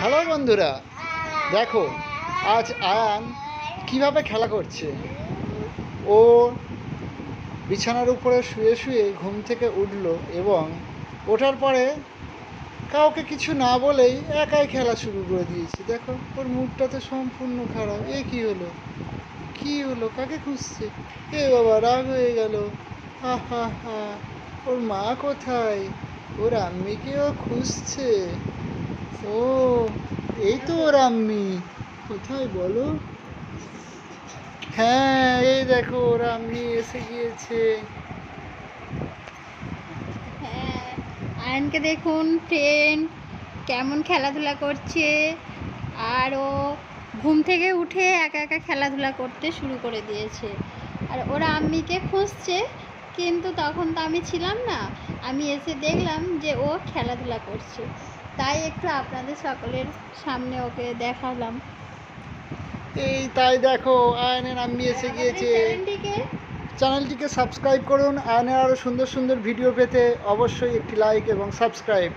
Hello বন্ধুরা, দেখো, আজ আয়ান কীভাবে খেলা করছে? ও বিছানার উপরে শুয়ে শুয়ে ঘুম থেকে উঠল এবং ওঠার পরে কাউকে কিছু না বলেই একাই খেলা শুরু করে দিয়েছে। দেখো, ওর মুডটা তো সম্পূর্ণ খারাপ। এ কি হলো? কি হলো? কাকে খুঁজছে? এ বাবা, রাগ হয়ে গেল। হা হা হা ওর মা কোথায়? ওর আম্মিকেও খুঁজছে? এই তো ওর আম্মি কোথায় বলো? হ্যাঁ এই দেখো ওর আম্মি এসে গিয়েছে। হ্যাঁ আয়নকে দেখুন ফ্রেন্ড কেমন খেলাধুলা করছে। আর ও ঘুম থেকে উঠে একা একা খেলাধুলা করতে শুরু করে দিয়েছে। আর ওরা আম্মিকে খুঁজছে কিন্তু তখন তো আমি ছিলাম না। আমি এসে দেখলাম যে ও খেলাধুলা করছে। তাই একটু আপনাদের সকলের সামনে ওকে দেখালাম। এই তাই দেখো আয়নের আম্মি এসে গিয়েছে। চ্যানেলটিকে? চ্যানেলটিকে সাবস্ক্রাইব করুন। আয়নের আরও সুন্দর সুন্দর ভিডিও পেতে অবশ্যই একটি লাইক এবং সাবস্ক্রাইব।